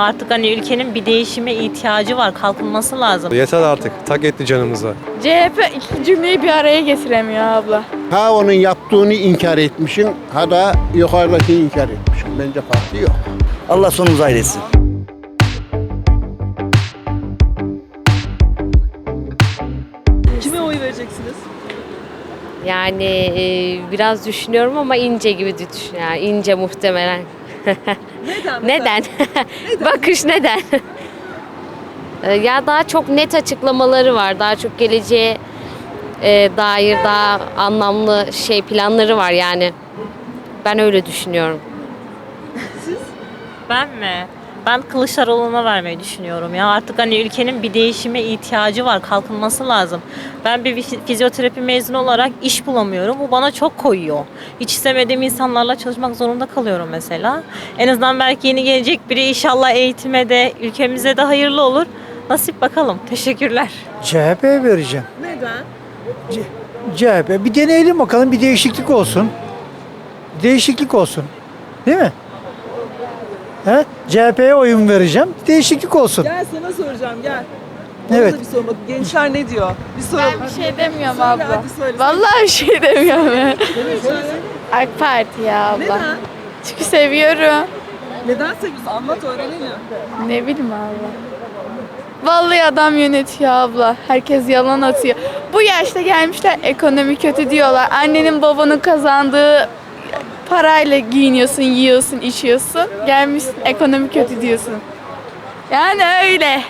Artık hani ülkenin bir değişime ihtiyacı var, kalkınması lazım. Yeter artık. Tak etti canımıza. CHP iki cümleyi bir araya getiremiyor abla. Ha onun yaptığını inkar etmişsin, ha da yukarıdaki inkar etmişsin. Bence farkı yok. Allah sonumuzu hayretsin. Kime oy vereceksiniz? Yani e, biraz düşünüyorum ama ince gibi düşün. Yani ince muhtemelen. Neden? Neden? Bakış neden? E, ya daha çok net açıklamaları var. Daha çok geleceğe e, dair daha anlamlı şey planları var yani. Ben öyle düşünüyorum. Ben mi? Ben Kılıçdaroğlu'na vermeyi düşünüyorum ya. Artık hani ülkenin bir değişime ihtiyacı var, kalkınması lazım. Ben bir fizyoterapi mezunu olarak iş bulamıyorum. Bu bana çok koyuyor. Hiç istemediğim insanlarla çalışmak zorunda kalıyorum mesela. En azından belki yeni gelecek biri inşallah eğitime de ülkemize de hayırlı olur. Nasip bakalım. Teşekkürler. CHP'ye vereceğim. Neden? CHP. Bir deneyelim bakalım bir değişiklik olsun. Değişiklik olsun. Değil mi? He? CHP'ye oyun vereceğim. Değişiklik olsun. Gel sana soracağım gel. Evet. da bir sormak. Gençler ne diyor? Bir soralım. Ben bir şey demiyorum Söyle, abla. hadi söyle. Vallahi bir şey demiyorum. ben. Söyle. AK Parti ya abla. Neden? Çünkü seviyorum. Neden seviyorsun? Anlat öğrenelim. Ne bileyim abla. Vallahi adam yönetiyor abla. Herkes yalan atıyor. Bu yaşta gelmişler ekonomi kötü diyorlar. Annenin babanın kazandığı parayla giyiniyorsun, yiyorsun, içiyorsun. Gelmişsin ekonomi kötü diyorsun. Yani öyle.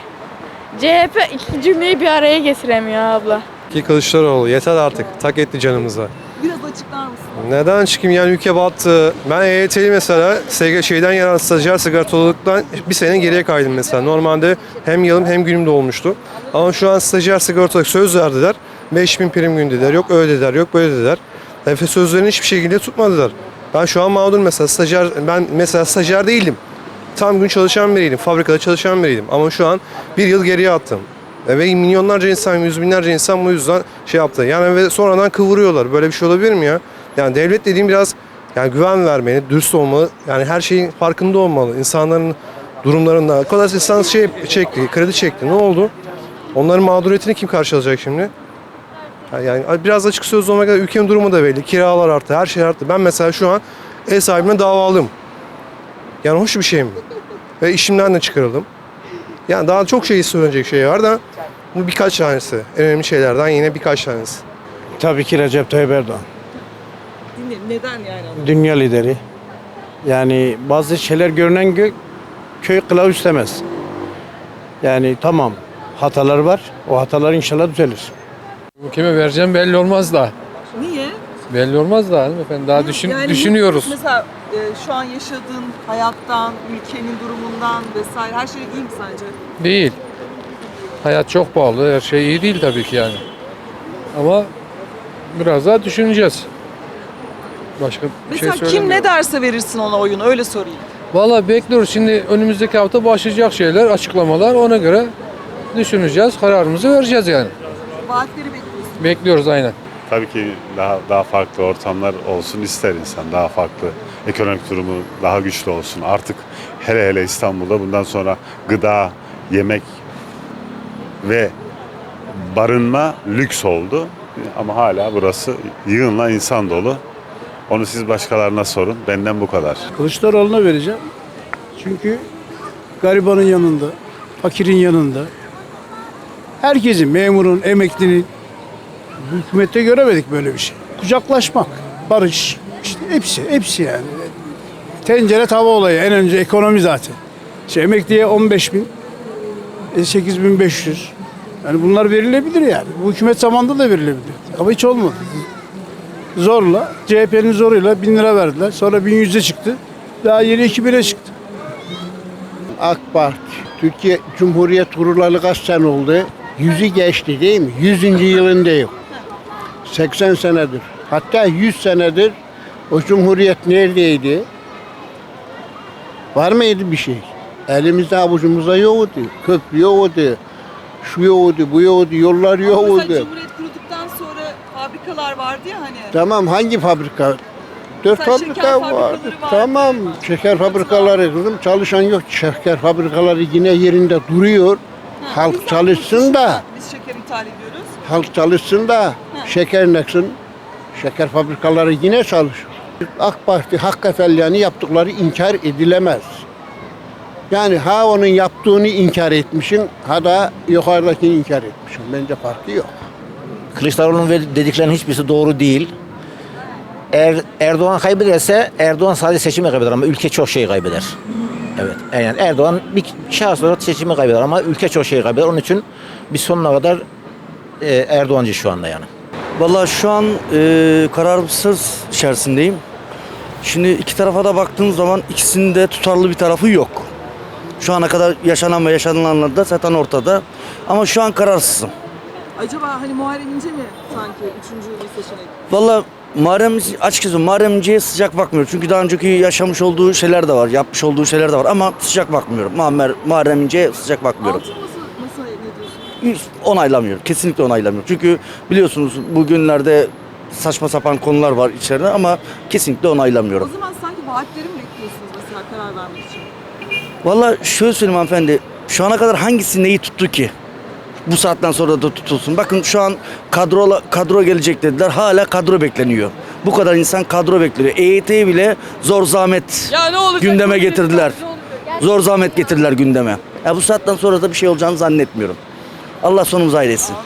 CHP iki cümleyi bir araya getiremiyor abla. Ki Kılıçdaroğlu yeter artık. Tak etti canımıza. Biraz açıklar mısın? Neden çıkayım yani ülke battı. Ben EYT'li mesela SG şeyden gelen stajyer sigortalılıktan bir sene geriye kaydım mesela. Normalde hem yılım hem günüm olmuştu. Ama şu an stajyer sigortalık söz verdiler. 5000 prim gün dediler. Yok öyle dediler, yok böyle dediler. Efe sözlerini hiçbir şekilde tutmadılar. Ben şu an mağdur mesela stajyer, ben mesela stajyer değildim. Tam gün çalışan biriydim, fabrikada çalışan biriydim. Ama şu an bir yıl geriye attım. E, Ve milyonlarca insan, yüz binlerce insan bu yüzden şey yaptı. Yani ve sonradan kıvırıyorlar. Böyle bir şey olabilir mi ya? Yani devlet dediğim biraz yani güven vermeli, dürüst olmalı. Yani her şeyin farkında olmalı. İnsanların durumlarında. O insan şey çekti, kredi çekti. Ne oldu? Onların mağduriyetini kim karşılayacak şimdi? Yani biraz açık sözlü olmak lazım. ülkenin durumu da belli. Kiralar arttı, her şey arttı. Ben mesela şu an ev sahibine davalım. Yani hoş bir şey mi? Ve işimden de çıkarıldım. Yani daha çok şey söylenecek şey var da bu birkaç tanesi. En önemli şeylerden yine birkaç tanesi. Tabii ki Recep Tayyip Erdoğan. Neden yani? Dünya lideri. Yani bazı şeyler görünen gö- köy kılavuz istemez. Yani tamam hatalar var. O hatalar inşallah düzelir. Kime vereceğim belli olmaz da. Niye? Belli olmaz da hanımefendi. Daha düşün, Yani düşünüyoruz. Mesela e, şu an yaşadığın hayattan, ülkenin durumundan vesaire her şey iyi mi sence? Değil. Hayat çok pahalı. Her şey iyi değil tabii ki yani. Ama biraz daha düşüneceğiz. Başka bir Mesela şey kim söylemiyorum. ne derse verirsin ona oyunu öyle sorayım. Valla bekliyoruz. Şimdi önümüzdeki hafta başlayacak şeyler, açıklamalar. Ona göre düşüneceğiz. Kararımızı vereceğiz yani. Vaatleri bekliyorsun. Bekliyoruz aynen. Tabii ki daha daha farklı ortamlar olsun ister insan. Daha farklı ekonomik durumu daha güçlü olsun. Artık hele hele İstanbul'da bundan sonra gıda, yemek ve barınma lüks oldu. Ama hala burası yığınla insan dolu. Onu siz başkalarına sorun. Benden bu kadar. Kılıçdaroğlu'na vereceğim. Çünkü garibanın yanında, fakirin yanında. Herkesin, memurun, emeklinin hükümette göremedik böyle bir şey. Kucaklaşmak, barış, işte hepsi, hepsi yani. Tencere tava olayı en önce ekonomi zaten. İşte emekliye 15 bin, 8 bin 500. Yani bunlar verilebilir yani. Bu hükümet zamanında da verilebilir. Ama hiç olmadı. Zorla, CHP'nin zoruyla 1000 lira verdiler. Sonra 1100'e çıktı. Daha yeni 2000'e çıktı. AK Parti, Türkiye Cumhuriyet kurulalı kaç oldu? Yüzü geçti değil mi? Yüzüncü yılında yok. 80 senedir. Hatta 100 senedir o Cumhuriyet neredeydi? Var mıydı bir şey? Elimizde avucumuzda yoktu. Köprü yoktu. Şu yoktu, bu yoktu, yollar Ama yoktu. Cumhuriyet kurulduktan sonra fabrikalar vardı ya hani. Tamam hangi fabrika? 4 Mesela fabrika şeker var. fabrikaları var. Tamam. Şeker fabrikaları kızım çalışan yok. Şeker fabrikaları yine yerinde duruyor. Halk çalışsın da, Biz şeker ithal ediyoruz. halk çalışsın da şeker neksin. Şeker fabrikaları yine çalışıyor. AK Parti hak efendilerini yaptıkları inkar edilemez. Yani ha onun yaptığını inkar etmişsin, ha da yukarıdakini inkar etmişsin. Bence farkı yok. Kılıçdaroğlu'nun ve- dediklerinin hiçbirisi doğru değil. Er, Erdoğan kaybederse Erdoğan sadece seçimi kaybeder ama ülke çok şey kaybeder. Evet. Yani Erdoğan bir şahıs olarak seçimi kaybeder ama ülke çok şey kaybeder. Onun için biz sonuna kadar e, Erdoğancı şu anda yani. Vallahi şu an e, kararsız içerisindeyim. Şimdi iki tarafa da baktığım zaman ikisinin de tutarlı bir tarafı yok. Şu ana kadar yaşanan ve yaşanılanlar da zaten ortada. Ama şu an kararsızım. Acaba hani Muharrem İnce mi sanki üçüncü bir seçenek? Vallahi Muharrem açıkçası İnce'ye sıcak bakmıyorum. Çünkü daha önceki yaşamış olduğu şeyler de var, yapmış olduğu şeyler de var ama sıcak bakmıyorum. Muammer, Muharrem İnce'ye sıcak bakmıyorum. Altın masa, masaya ne diyorsun? Onaylamıyorum. Kesinlikle onaylamıyorum. Çünkü biliyorsunuz bugünlerde saçma sapan konular var içeride ama kesinlikle O onaylamıyorum. zaman sanki vaatleri mi bekliyorsunuz mesela karar vermek için? Vallahi şöyle söyleyeyim hanımefendi. Şu ana kadar hangisi neyi tuttu ki? Bu saatten sonra da tutulsun. Bakın şu an kadro kadro gelecek dediler. Hala kadro bekleniyor. Bu kadar insan kadro bekliyor. EYT'yi bile zor zahmet Ya ne olacak? gündeme getirdiler. Zor zahmet getirdiler gündeme. Ya bu saatten sonra da bir şey olacağını zannetmiyorum. Allah sonumuzu hayretsin.